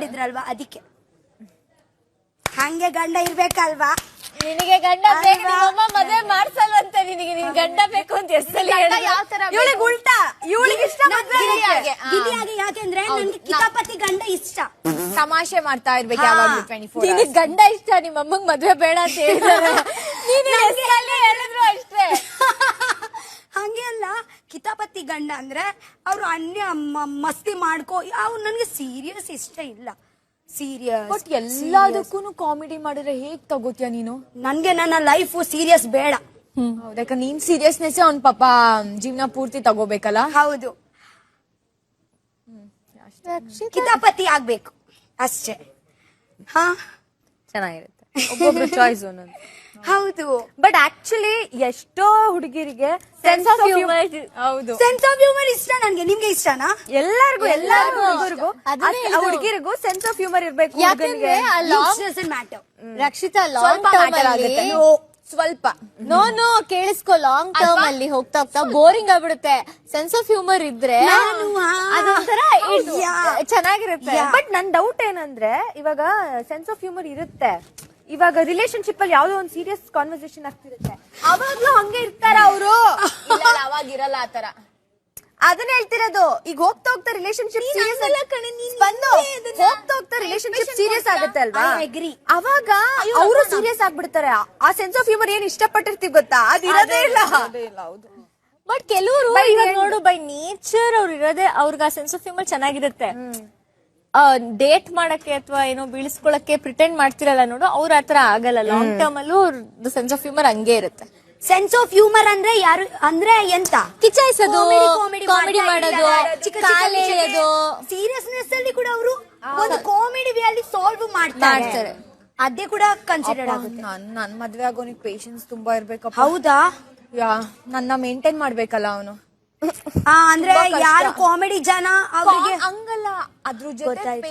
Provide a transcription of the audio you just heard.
ಮಾಡಿದ್ರಲ್ವಾ ಅದಕ್ಕೆ? ಹಂಗೆ ಗಂಡ ಇರ್ಬೇಕಲ್ವಾ? ನಿನಗೆ ಗಂಡ ಬೇಕು ನಿಮ್ಮಮ್ಮ ಮದ್ವೆ ಮಾಡ್ಸಲ್ವಂತೆ ನಿನಗೆ ನಿನ್ ಗಂಡ ಬೇಕು ಅಂತ ಎಷ್ಟಲ್ಲಿ ಯಾವ ತರ ಇವಳಿಗೆ ಉಲ್ಟಾ ಇವಳಿಗೆ ಇಷ್ಟ ಮದ್ವೆ. ಯಾಕೆಂದ್ರೆ ನನ್ಗೆ ಕಿತಾಪತಿ ಗಂಡ ಇಷ್ಟ. ತಮಾಷೆ ಮಾಡ್ತಾ ಇರ್ಬೇಕು ಯಾವಾಗ್ಲೂ ಟ್ವೆಂಟಿ ಫೋರ್ ನಿನಗ್ ಗಂಡ ಇಷ್ಟ ನಿಮ್ಮ ಅಮ್ಮಂಗ್ ಮದ್ವೆ ಬೇಡ ಅಂತ ಹೇಳ್ತಾರೆ ನೀನು ಎಷ್ಟಲ್ಲಿ ಹೇಳಿದ್ರು ಅಷ್ಟೇ ಹಂಗೆ ಅಲ್ಲ ಕಿತಾಪತಿ ಗಂಡ ಅಂದ್ರೆ ಅವ್ರು ಅನ್ಯ ಮ- ಮಸ್ತಿ ಮಾಡ್ಕೋ ಅವ್ರು ನನ್ಗೆ ಸೀರಿಯಸ್ ಇಷ್ಟ ಇಲ್ಲ. ಸೀರಿಯಸ್ ಬಟ್ ಎಲ್ಲದಕ್ಕೂ ಕಾಮಿಡಿ ಮಾಡಿದ್ರೆ ಹೇಗ್ ತಗೋತೀಯ ನೀನು? ನನ್ಗೆ ನನ್ನ ಲೈಫ್ ಸೀರಿಯಸ್ ಬೇಡ. ಹೌದಾ ನೀನ್ ಸೀರಿಯಸ್ನೆಸ್ ಅವ್ನ್ ಪಾಪ ಜೀವನ ಪೂರ್ತಿ ತಗೋಬೇಕಲ್ಲ? ಹೌದು. ಕಿತಾಪತಿ ಆಗ್ಬೇಕು. ಅಷ್ಟೇ. ಹಾ? ಚೆನ್ನಾಗಿರುತ್ತೆ. ಒಬ್ಬೊಬ್ರು ಚಾಯ್ಸ್ ಒಂದೊಂದು ಹೌದು. ಬಟ್ ಆಕ್ಚುಲಿ ಎಷ್ಟೋ ಹುಡುಗಿರಿಗೆ ಸೆನ್ಸ್ ಆಫ್ ಹ್ಯೂಮರ್ ಹೌದು. ಸೆನ್ಸ್ ಆಫ್ ಹ್ಯೂಮರ್ ಇಷ್ಟ ನನ್ಗೆ. ನಿಮ್ಗೆ ಇಷ್ಟನಾ? ಎಲ್ಲರಿಗೂ ಎಲ್ಲಾರ್ಗು ಹುಡುಗರಿಗೂ. ಹುಡುಗಿರಿಗೂ ಸೆನ್ಸ್ ಆಫ್ ಹ್ಯೂಮರ್ ಇರ್ಬೇಕು ಯಾಕಂದ್ರೆ ಮ್ಯಾಟರ್ ರಕ್ಷಿತಾ ಲಾಂಗ್ ಸ್ವಲ್ಪ ಟರ್ಮ್ ಆಗುತ್ತೆ. ಸ್ವಲ್ಪ. ನೋ ನೋ ಕೇಳಿಸ್ಕೊ. ಲಾಂಗ್ ಟರ್ಮ್ ಅಲ್ಲಿ ಹೋಗ್ತಾ ಹೋಗ್ತಾ ಬೋರಿಂಗ್ ಆಗ್ಬಿಡುತ್ತೆ. ಸೆನ್ಸ್ ಆಫ್ ಹ್ಯೂಮರ್ ಇದ್ರೆ ಅದೊಂಥರ ಚೆನ್ನಾಗಿರುತ್ತೆ. ಬಟ್ ನನ್ ಡೌಟ್ ಏನಂದ್ರೆ ಇವಾಗ ಸೆನ್ಸ್ ಆಫ್ ಹ್ಯೂಮರ್ ಇರುತ್ತೆ. ಇವಾಗ ರಿಲೇಶನ್ಶಿಪ್ ಅಲ್ಲಿ ಯಾವ್ದೋ ಒಂದು ಸೀರಿಯಸ್ ಕಾನ್ವರ್ಸೇಷನ್ ಆಗ್ತಿರುತ್ತೆ. ಅವಾಗ್ಲೂ ಹಂಗೆ ಇರ್ತಾರ ಅವರು? ಅವಾಗ ಇರಲ್ಲ ಆತರ ಅದನ್ನ ಹೇಳ್ತಿರೋದು ಈಗ ಹೋಗ್ತಾ ಹೋಗ್ತಾ ರಿಲೇಶನ್ಶಿಪ್ ಸೀರಿಯಸ್ ಬಂದು ಹೋಗ್ತಾ ಹೋಗ್ತಾ ರಿಲೇಶನ್ಶಿಪ್ ಸೀರಿಯಸ್ ಆಗುತ್ತೆ ಅಲ್ವಾ. ಅವಾಗ ಅವರು ಸೀರಿಯಸ್ ಆಗ್ಬಿಡ್ತಾರೆ. ಆ ಸೆನ್ಸ್ ಆಫ್ ಹ್ಯೂಮರ್ ಏನ್ ಇಷ್ಟಪಟ್ಟಿರ್ತೀವಿ ಗೊತ್ತಾ? ಅದ್ ಇರೋದೇ ಇಲ್ಲ. ಬಟ್ ಕೆಲವರು ನೋಡು ಬೈ ನೇಚರ್ ಅವ್ರು ಇರೋದೇ ಅವ್ರಿಗೆ ಆ ಸೆನ್ಸ್ ಆಫ್ ಹ್ಯೂಮರ್ ಚೆನ್ನಾಗಿರುತ್ತೆ. ಡೇಟ್ ಮಾಡಕ್ಕೆ ಅಥವಾ ಏನೋ ಬೀಳಿಸ್ಕೊಳಕ್ಕೆ ಪ್ರಿಟೆಂಡ್ ಮಾಡ್ತಿರಲ್ಲ ನೋಡು ಅವ್ರ ಆತರ ಆಗಲ್ಲ. ಲಾಂಗ್ ಟರ್ಮ್ ಅಲ್ಲೂ ಸೆನ್ಸ್ ಆಫ್ ಹ್ಯೂಮರ್ ಹಂಗೆ ಇರುತ್ತೆ. ಸೆನ್ಸ್ ಆಫ್ ಹ್ಯೂಮರ್ ಅಂದ್ರೆ ಯಾರು ಅಂದ್ರೆ ಎಂತ? ಕಿಚಾಯಿಸೋದು ಕಾಮಿಡಿ ಮಾಡೋದು ಸೀರಿಯಸ್ನೆಸ್ ಅಲ್ಲಿ ಕೂಡ ಅವರು ಒಂದು ಕಾಮಿಡಿ ವೇಯಲ್ಲಿ ಸಾಲ್ವ್ ಮಾಡ್ತಾರೆ. ಅದೇ ಕೂಡ ಕನ್ಸಿಡರ್ ಆಗುತ್ತೆ. ನನ್ ನನ್ ಮದ್ವೆ ಆಗೋನಿಗೆ ಪೇಶನ್ಸ್ ತುಂಬಾ ಇರ್ಬೇಕಪ್ಪ. ಹೌದಾ? ಯಾ ನನ್ನ ಮೇಂಟೈನ್ ಮಾಡ್ಬೇಕಲ್ಲ ಅವನು. ಆ, ಅಂದ್ರೆ ಯಾರು ಕಾಮಿಡಿ ಜನ ಅವರಿಗೆ ಹಂಗಲ್ಲ ಅದ್ರ ಜೊತೆ ಗೊತ್ತಾಯ್ತು.